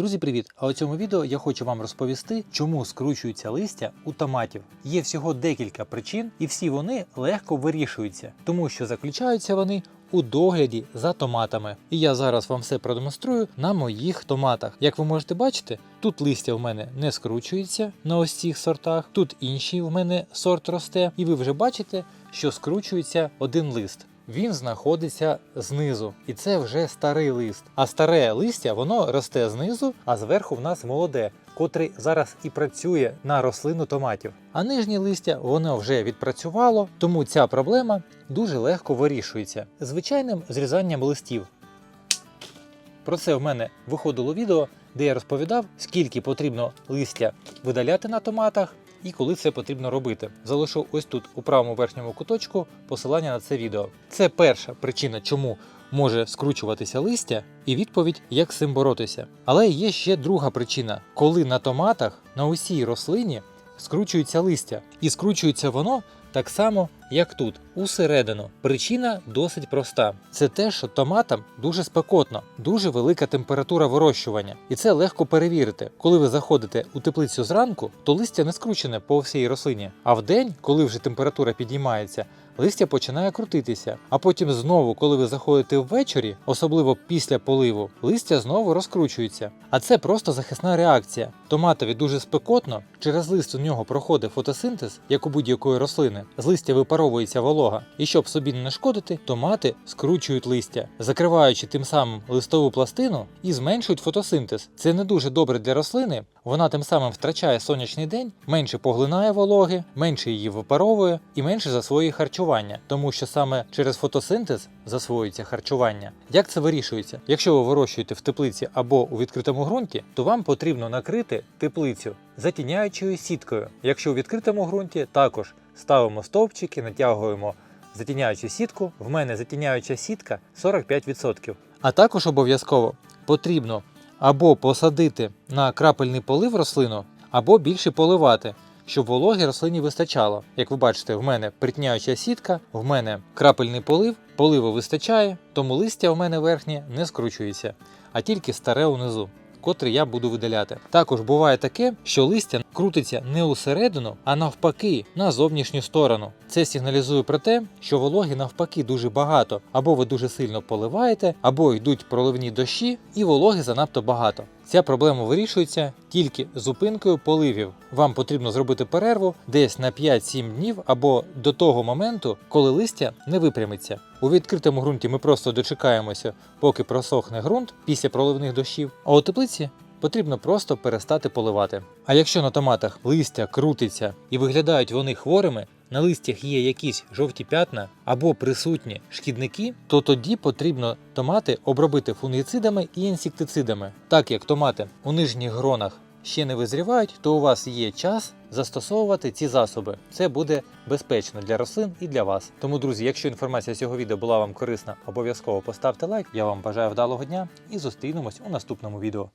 Друзі, привіт! А у цьому відео я хочу вам розповісти, чому скручуються листя у томатів. Є всього декілька причин, і всі вони легко вирішуються, тому що заключаються вони у догляді за томатами. І я зараз вам все продемонструю на моїх томатах. Як ви можете бачити, тут листя в мене не скручується на ось цих сортах, тут інший в мене сорт росте, і ви вже бачите, що скручується один лист. Він знаходиться знизу, і це вже старий лист. А старе листя воно росте знизу, а зверху в нас молоде, котрий зараз і працює на рослину томатів. А нижнє листя воно вже відпрацювало, тому ця проблема дуже легко вирішується звичайним зрізанням листів. Про це в мене виходило відео, де я розповідав, скільки потрібно листя видаляти на томатах і коли це потрібно робити. Залишу ось тут у правому верхньому куточку посилання на це відео. Це перша причина, чому може скручуватися листя, і відповідь, як з цим боротися. Але є ще друга причина, коли на томатах на усій рослині скручується листя, і скручується воно так само, як тут, усередину. Причина досить проста: це те, що томатам дуже спекотно, дуже велика температура вирощування, і це легко перевірити. Коли ви заходите у теплицю зранку, то листя не скручене по всій рослині. А вдень, коли вже температура підіймається, листя починає крутитися. А потім знову, коли ви заходите ввечері, особливо після поливу, листя знову розкручується. А це просто захисна реакція. Томатові дуже спекотно, через лист у нього проходить фотосинтез, як у будь-якої рослини. З листя випаровується волога. І щоб собі не нашкодити, томати скручують листя, закриваючи тим самим листову пластину і зменшують фотосинтез. Це не дуже добре для рослини. Вона тим самим втрачає сонячний день, менше поглинає вологи, менше її випаровує і менше засвоює харчування, тому що саме через фотосинтез засвоюється харчування. Як це вирішується? Якщо ви вирощуєте в теплиці або у відкритому ґрунті, то вам потрібно накрити теплицю затіняючою сіткою. Якщо у відкритому ґрунті, також ставимо стовпчики, натягуємо затіняючу сітку. В мене затіняюча сітка 45%. А також обов'язково потрібно або посадити на крапельний полив рослину, або більше поливати, щоб вологи рослині вистачало. Як ви бачите, в мене притняюча сітка, в мене крапельний полив, поливу вистачає, тому листя в мене верхнє не скручується, а тільки старе унизу. Котрий я буду видаляти. Також буває таке, що листя крутиться не усередину, а навпаки, на зовнішню сторону. Це сигналізує про те, що вологи навпаки дуже багато, або ви дуже сильно поливаєте, або йдуть проливні дощі, і вологи занадто багато. Ця проблема вирішується тільки зупинкою поливів. Вам потрібно зробити перерву десь на 5-7 днів або до того моменту, коли листя не випрямиться. У відкритому ґрунті ми просто дочекаємося, поки просохне ґрунт після проливних дощів. А у теплиці потрібно просто перестати поливати. А якщо на томатах листя крутиться і виглядають вони хворими, на листях є якісь жовті п'ятна або присутні шкідники, то тоді потрібно томати обробити фунгіцидами і інсектицидами. Так як томати у нижніх гронах ще не визрівають, то у вас є час застосовувати ці засоби. Це буде безпечно для рослин і для вас. Тому, друзі, якщо інформація цього відео була вам корисна, обов'язково поставте лайк. Я вам бажаю вдалого дня і зустрінемось у наступному відео.